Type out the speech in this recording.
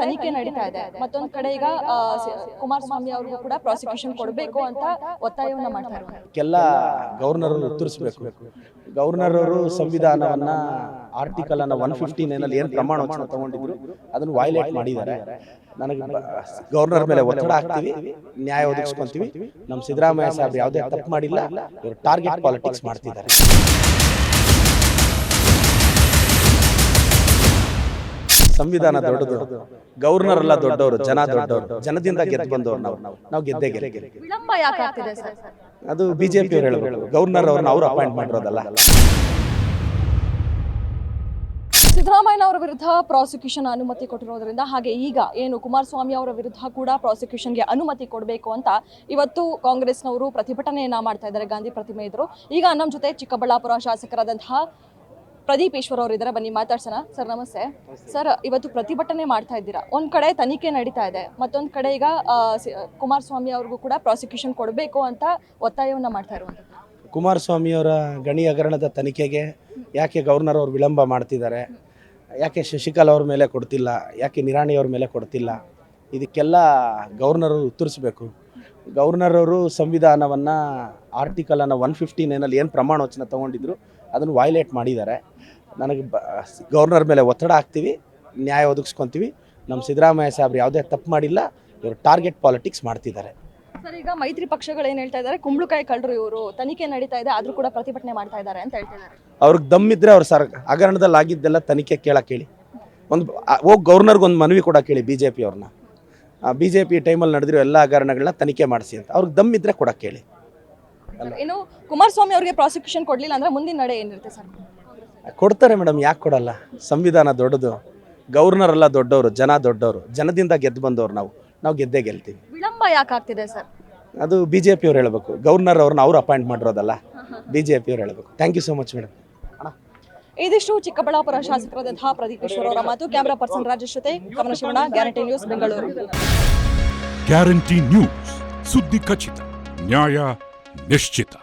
ತನಿಖೆ ನಡೀತಾ ಇದೆ. ಮತ್ತೊಂದ್ ಕಡೆ ಈಗ ಕುಮಾರಸ್ವಾಮಿ ಅವ್ರಿಗೂ ಕೂಡ ಪ್ರಾಸಿಕ್ಯೂಷನ್ ಕೊಡಬೇಕು ಅಂತ ಒತ್ತಾಯವನ್ನ ಮಾಡ್ತಾರೆ ಎಲ್ಲ ಗವರ್ನರ್ ಉತ್ತರಿಸಬೇಕು ಗವರ್ನರ್ ಅವರು ಸಂವಿಧಾನವನ್ನ ಆರ್ಟಿಕಲ್ ಅನ್ನ ಒನ್ ಫಿಫ್ಟಿ ನೈನಲ್ಲಿ ಏನು ಪ್ರಮಾಣ ವಚನ ತಗೊಂಡಿದ್ರು, ಅದನ್ನು ವೈಲೇಟ್ ಮಾಡಿದ್ದಾರೆ. ನನಗೆ ಗವರ್ನರ್ ಮೇಲೆ ಒತ್ತಡ ಹಾಕ್ತೀವಿ, ನ್ಯಾಯ ಒದಗಿಸ್ಕೊಂತೀವಿ. ನಮ್ಮ ಸಿದ್ದರಾಮಯ್ಯ ಸಾಹೇಬ್ ಯಾವುದೇ ತಪ್ಪು ಮಾಡಿಲ್ಲ, ಇವರು ಟಾರ್ಗೆಟ್ ಪಾಲಿಟಿಕ್ಸ್ ಮಾಡ್ತಿದ್ದಾರೆ. ಸಂವಿಧಾನ ದೊಡ್ಡದು. ಗವರ್ನರ್ ಎಲ್ಲ ದೊಡ್ಡವರು ಜನ ದೊಡ್ಡವರು ಜನದಿಂದ ಗೆದ್ದು ಬಂದವರು ನಾವು. ನಾವು ಗೆದ್ದೇ ಗೆದ್ದೆ ವಿಳಂಬ ಯಾಕೆ ಆಗ್ತಿದೆ ಸರ್? ಅದು ಬಿಜೆಪಿ ಅವ್ರು ಹೇಳಬೇಕು. ಗವರ್ನರ್ ಅವ್ರನ್ನ ಅವ್ರು ಅಪಾಯಿಂಟ್ ಮಾಡಿರೋದಲ್ಲ ಸಿದ್ದರಾಮಯ್ಯ ಅವರ ವಿರುದ್ಧ ಪ್ರಾಸಿಕ್ಯೂಷನ್ ಅನುಮತಿ ಕೊಟ್ಟಿರೋದ್ರಿಂದ ಹಾಗೆ ಈಗ ಏನು ಕುಮಾರಸ್ವಾಮಿ ಅವರ ವಿರುದ್ಧ ಕೂಡ ಪ್ರಾಸಿಕ್ಯೂಷನ್ಗೆ ಅನುಮತಿ ಕೊಡಬೇಕು ಅಂತ ಇವತ್ತು ಕಾಂಗ್ರೆಸ್ನವರು ಪ್ರತಿಭಟನೆಯನ್ನ ಮಾಡ್ತಾ ಇದ್ದಾರೆ ಗಾಂಧಿ ಪ್ರತಿಮೆ ಎದುರು. ಈಗ ನಮ್ಮ ಜೊತೆ ಚಿಕ್ಕಬಳ್ಳಾಪುರ ಶಾಸಕರಾದಂತಹ ಪ್ರದೀಪ್ ಈಶ್ವರ್ ಅವರು ಇದ್ದಾರೆ ಬನ್ನಿ ಮಾತಾಡ್ಸೋಣ. ಸರ್, ನಮಸ್ತೆ. ಸರ್, ಇವತ್ತು ಪ್ರತಿಭಟನೆ ಮಾಡ್ತಾ ಇದ್ದೀರಾ? ಒಂದ್ ಕಡೆ ತನಿಖೆ ನಡೀತಾ ಇದೆ, ಮತ್ತೊಂದ್ ಕಡೆ ಈಗ ಕುಮಾರಸ್ವಾಮಿ ಅವ್ರಿಗೂ ಕೂಡ ಪ್ರಾಸಿಕ್ಯೂಷನ್ ಕೊಡಬೇಕು ಅಂತ ಒತ್ತಾಯವನ್ನ ಮಾಡ್ತಾ ಇರುವಂಥದ್ದು. ಕುಮಾರಸ್ವಾಮಿ ಅವರ ಗಣಿ ಹಗರಣದ ತನಿಖೆಗೆ ಯಾಕೆ ಗವರ್ನರ್ ಅವರು ವಿಳಂಬ ಮಾಡ್ತಿದ್ದಾರೆ? ಯಾಕೆ ಶಶಿಕಲಾ ಅವ್ರ ಮೇಲೆ ಕೊಡ್ತಿಲ್ಲ? ಯಾಕೆ ನಿರಾಣಿ ಅವ್ರ ಮೇಲೆ ಕೊಡ್ತಿಲ್ಲ? ಇದಕ್ಕೆಲ್ಲ ಗವರ್ನರ್ ಉತ್ತರಿಸಬೇಕು. ಗವರ್ನರ್ ಅವರು ಸಂವಿಧಾನವನ್ನು ಆರ್ಟಿಕಲನ್ನು ಒನ್ ಫಿಫ್ಟಿ ನೈನಲ್ಲಿ ಏನು ಪ್ರಮಾಣ ವಚನ ತಗೊಂಡಿದ್ರು, ಅದನ್ನು ವೈಲೇಟ್ ಮಾಡಿದ್ದಾರೆ. ನನಗೆ ಬ ಗವರ್ನರ್ ಮೇಲೆ ಒತ್ತಡ ಹಾಕ್ತೀವಿ ನ್ಯಾಯ ಒದಗಿಸ್ಕೊತೀವಿ. ನಮ್ಮ ಸಿದ್ದರಾಮಯ್ಯ ಸಾಹೇಬ್ರು ಯಾವುದೇ ತಪ್ಪು ಮಾಡಿಲ್ಲ ಇವರು ಟಾರ್ಗೆಟ್ ಪಾಲಿಟಿಕ್ಸ್ ಮಾಡ್ತಿದ್ದಾರೆ. ಸರ್ ಈಗ ಮೈತ್ರಿ ಪಕ್ಷಗಳು ಏನು ಹೇಳ್ತಾ ಇದ್ದಾರೆ ಕುಂಬಳಕಾಯಿ ಕಳ್ಳರು ಇವರು ತನಿಖೆ ನಡೀತಾ ಇದೆ ಆದರೂ ಕೂಡ ಪ್ರತಿಭಟನೆ ಮಾಡ್ತಾ ಇದ್ದಾರೆ ಅಂತ ಹೇಳ್ತಿದ್ದಾರೆ ಅವ್ರಿಗೆ ದಮ್ಮಿದ್ರೆ ಅವ್ರು ಸರ್ ಹಗರಣದಲ್ಲಿ ಆಗಿದ್ದೆಲ್ಲ ತನಿಖೆ ಕೇಳಕ್ಕೆ ಕೇಳಿ. ಒಂದು ಹೋಗಿ ಗವರ್ನರ್ಗೆ ಒಂದು ಮನವಿ ಕೂಡ ಕೇಳಿ ಬಿ ಜೆ ಪಿ ಅವ್ರನ್ನ. ಬಿ ಜೆ ಪಿ ಟೈಮಲ್ಲಿ ನಡೆದಿರೋ ಎಲ್ಲ ಹಗರಣಗಳನ್ನ ತನಿಖೆ ಮಾಡಿಸಿ ಅಂತ. ಅವ್ರಿಗೆ ದಮ್ಮಿದ್ರೆ ಕೊಡಕ್ಕೆ ಕೇಳಿ. ಇನ್ನು ಕುಮಾರಸ್ವಾಮಿ ಅವರಿಗೆ ಪ್ರಾಸಿಕ್ಯೂಷನ್ ಕೊಡಲಿಲ್ಲ ಅಂದ್ರೆ ಮುಂದಿನ ನಡೆ ಏನಿರುತ್ತೆ ಸರ್? ಕೊಡ್ತಾರೆ ಮೇಡಮ್ ಯಾಕೆ ಕೊಡಲ್ಲ? ಸಂವಿಧಾನ ದೊಡ್ಡದು. ಗವರ್ನರ್ ಎಲ್ಲ ದೊಡ್ಡವರು ಜನ ದೊಡ್ಡವರು. ಜನದಿಂದ ಗೆದ್ದು ಬಂದವರು ನಾವು. ನಾವು ಗೆದ್ದೇ ಗೆಲ್ತೀವಿ. ವಿಳಂಬ ಯಾಕೆ ಆಗ್ತಿದೆ ಸರ್? ಅದು ಬಿ ಜೆ ಪಿಯವ್ರು ಹೇಳಬೇಕು. ಗವರ್ನರ್ ಅವ್ರನ್ನ ಅವ್ರು ಅಪಾಯಿಂಟ್ ಮಾಡಿರೋದಲ್ಲ. ಬಿ ಜೆ ಪಿಯವ್ರು ಹೇಳಬೇಕು thank you so much madam ಇದಿಷ್ಟು ಚಿಕ್ಕಬಳ್ಳಾಪುರ ಶಾಸಕರಾದಂತಹ ಪ್ರದೀಪ್ ಅವರ ಮಾತು. ಕ್ಯಾಮರಾ ಪರ್ಸನ್ ರಾಜೇಶ್ ಜೊತೆ Kamala ಶಿವಣ guarantee news Bengaluru guarantee news ಸುದ್ದಿ ಖಚಿತ ನ್ಯಾಯ ನಿಶ್ಚಿತ.